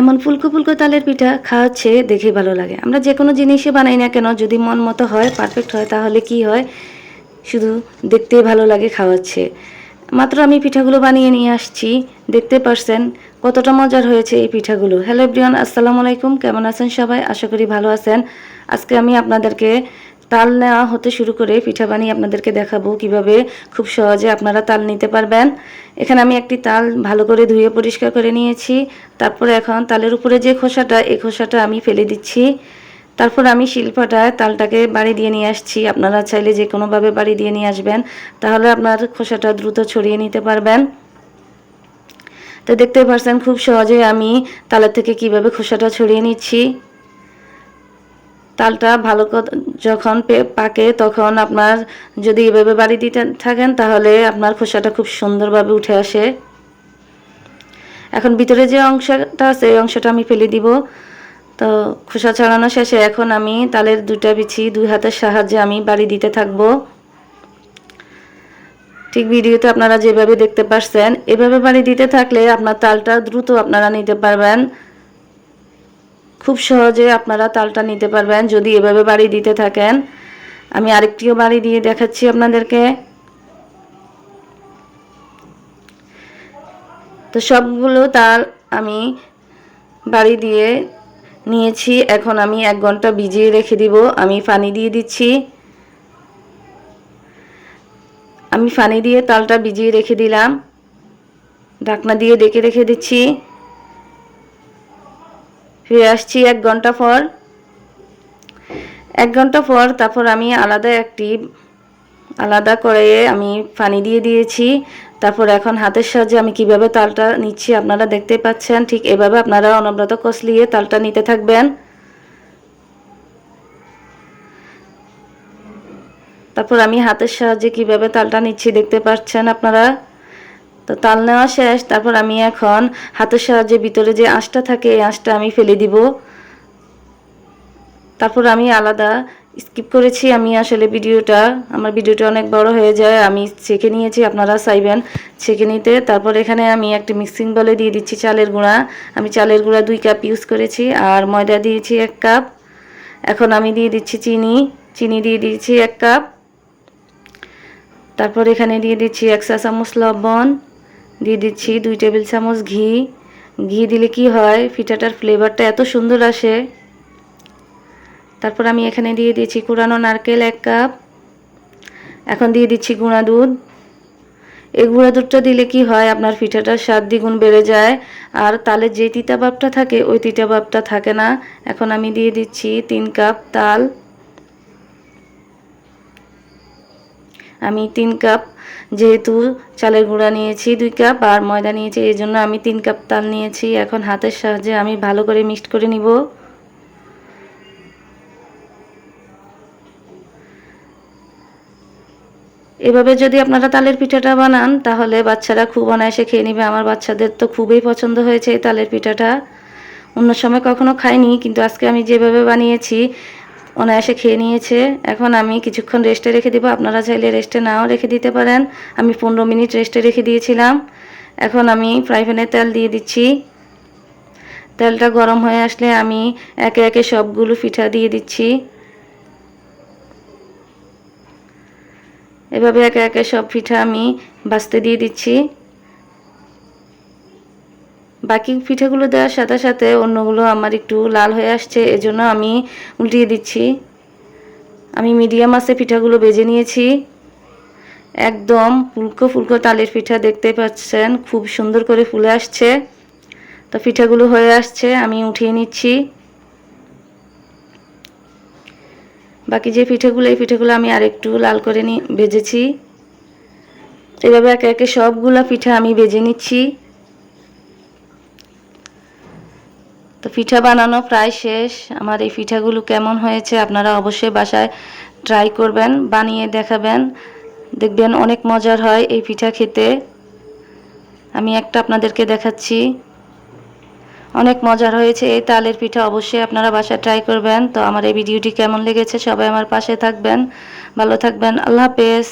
এমন ফুলকো ফুলকো তালের পিঠা খাওয়াচ্ছে দেখে ভালো লাগে। আমরা যে কোনো জিনিসই বানাই না কেন, যদি মন মতো হয় পারফেক্ট হয়, তাহলে কি হয়? শুধু দেখতেই ভালো লাগে খাওয়াচ্ছে। মাত্র আমি পিঠাগুলো বানিয়ে নিয়ে আসছি, দেখতে পারছেন কতটা মজার হয়েছে এই পিঠাগুলো। হ্যালো এভরিওয়ান আসসালামু আলাইকুম, কেমন আছেন সবাই? আশা করি ভালো আছেন। আজকে আমি আপনাদেরকে তাল নেওয়া হতে শুরু করে পিঠা বানিয়ে আপনাদেরকে দেখাবো কীভাবে খুব সহজে আপনারা তাল নিতে পারবেন। এখানে আমি একটি তাল ভালো করে ধুয়ে পরিষ্কার করে নিয়েছি। তারপরে এখন তালের উপরে যে খোসাটা এই খোসাটা আমি ফেলে দিচ্ছি। তারপর আমি শিল্পটায় তালটাকে বাড়ি দিয়ে নিয়ে আসছি। আপনারা চাইলে যে কোনোভাবে বাড়ি দিয়ে নিয়ে আসবেন, তাহলে আপনার খোসাটা দ্রুত ছড়িয়ে নিতে পারবেন। তো দেখতে পারছেন, খুব সহজে আমি তালের থেকে কীভাবে খোসাটা ছড়িয়ে নিচ্ছি। তালটা ভালো যখন পাকে তখন আপনার যদি এভাবে বাড়ি দিতে থাকেন তাহলে আপনার খোসাটা খুব সুন্দরভাবে উঠে আসে। এখন ভিতরে যে অংশটা আছে, এই অংশটা আমি ফেলে দিব। তো খোসা ছাড়ানো শেষে এখন আমি তালের দুটা বিছি দুই হাতের সাহায্যে আমি বাড়ি দিতে থাকব। ঠিক ভিডিওতে আপনারা যেভাবে দেখতে পাচ্ছেন এভাবে বাড়ি দিতে থাকলে আপনার তালটা দ্রুত আপনারা নিতে পারবেন। খুব সহজে আপনারা তালটা নিতে পারবেন। যদি এভাবে বাড়ি দিতে থাকেন, আমি আরেকটিও বাড়ি দিয়ে দেখাচ্ছি আপনাদেরকে। তো সবগুলো তাল আমি বাড়ি দিয়ে নিয়েছি। এখন আমি এক ঘণ্টা ভিজিয়ে রেখে দিব। আমি পানি দিয়ে দিচ্ছি। আমি পানি দিয়ে তালটা ভিজিয়ে রেখে দিলাম। ঢাকনা দিয়ে ডেকে রেখে দিচ্ছি। ফিরে আসছি এক ঘণ্টা পর। এক ঘণ্টা পর তারপর আমি আলাদা একটি, আলাদা করে আমি পানি দিয়ে দিয়েছি। তারপর এখন হাতের সাহায্যে আমি কীভাবে তালটা নিচ্ছি আপনারা দেখতে পাচ্ছেন। ঠিক এভাবে আপনারা অনবরত কষলিয়ে তালটা নিতে থাকবেন। তারপর আমি হাতের সাহায্যে কীভাবে তালটা নিচ্ছি দেখতে পাচ্ছেন আপনারা। তো তাল নেওয়া শেষ, তারপর আমি এখন হাতের সাহায্যে ভিতরে যে আঁশটা থাকে, এই আঁশটা আমি ফেলে দিব। তারপর আমি আলাদা স্কিপ করেছি আমি আসলে ভিডিওটা। আমার ভিডিওটা অনেক বড় হয়ে যায়, আমি ছেঁকে নিয়েছি, আপনারা চাইবেন ছেঁকে নিতে। তারপর এখানে আমি একটি মিক্সিং বলে দিয়ে দিচ্ছি চালের গুঁড়া। আমি চালের গুঁড়া দুই কাপ ইউজ করেছি আর ময়দা দিয়েছি এক কাপ। এখন আমি দিয়ে দিচ্ছি চিনি চিনি দিয়ে দিয়েছি এক কাপ। তারপর এখানে দিয়ে দিচ্ছি এক চা চামচ লবণ। দিয়ে দিচ্ছি দুই টেবিল চামচ ঘি। ঘি দিলে কি হয় পিঠাটার ফ্লেভারটা এত সুন্দর আসে। তারপর আমি এখানে দিয়ে দিয়েছি কুড়ানো নারকেল এক কাপ। এখন দিয়ে দিচ্ছি গুঁড়া দুধ। এই গুঁড়া দুধটা দিলে কি হয়, আপনার পিঠাটার স্বাদ দ্বিগুণ বেড়ে যায়। আর তালের যে তিতা ভাবটা থাকে, ওই তিতা ভাবটা থাকে না। এখন আমি দিয়ে দিচ্ছি তিন কাপ তাল। আমি তিন কাপ যেহেতু চালের গুঁড়া নিয়েছি দুই কাপ আর ময়দা নিয়েছি, এই জন্য আমি তিন কাপ তাল নিয়েছি। এখন হাতের সাহায্যে আমি ভালো করে মিক্সড করে নিব। এভাবে যদি আপনারা তালের পিঠাটা বানান, তাহলে বাচ্চারা খুব অনায়াসে খেয়ে নেবে। আমার বাচ্চাদের তো খুবই পছন্দ হয়েছে এই তালের পিঠাটা। অন্য সময় কখনো খাইনি, কিন্তু আজকে আমি যেভাবে বানিয়েছি অনায়াসে খেয়ে নিয়েছে। এখন আমি কিছুক্ষণ রেস্টে রেখে দিব। আপনারা চাইলে রেস্টে নাও রেখে দিতে পারেন। আমি পনেরো মিনিট রেস্টে রেখে দিয়েছিলাম। এখন আমি ফ্রাই প্যানে তেল দিয়ে দিচ্ছি। তেলটা গরম হয়ে আসলে আমি একে একে সবগুলো পিঠা দিয়ে দিচ্ছি। এভাবে একে একে সব পিঠা আমি বাছতে দিয়ে দিচ্ছি। বাকি পিঠেগুলো দেওয়ার সাথে সাথে অন্যগুলো আমার একটু লাল হয়ে আসছে, এজন্য আমি উল্টিয়ে দিচ্ছি। আমি মিডিয়াম আছে পিঠাগুলো বেজে নিয়েছি। একদম ফুলকো ফুলকো তালের পিঠা দেখতে পাচ্ছেন, খুব সুন্দর করে ফুলে আসছে। তো পিঠাগুলো হয়ে আসছে, আমি উঠিয়ে নিচ্ছি। বাকি যে পিঠেগুলো, এই পিঠেগুলো আমি আরেকটু লাল করে নি ভেজেছি এভাবে একে একে সবগুলা পিঠা আমি ভেজে নিচ্ছি। তো পিঠা বানানো প্রায় শেষ। আমার এই পিঠাগুলো কেমন হয়েছে আপনারা অবশ্যই বাসায় ট্রাই করবেন, বানিয়ে দেখাবেন। দেখবেন অনেক মজার হয় এই পিঠা খেতে। আমি একটা আপনাদেরকে দেখাচ্ছি। অনেক মজার হয়েছে এই তালের পিঠা, অবশ্যই আপনারা বাসায় ট্রাই করবেন। তো আমার এই ভিডিওটি কেমন লেগেছে সবাই আমার পাশে থাকবেন। ভালো থাকবেন, আল্লাহ হাফেজ।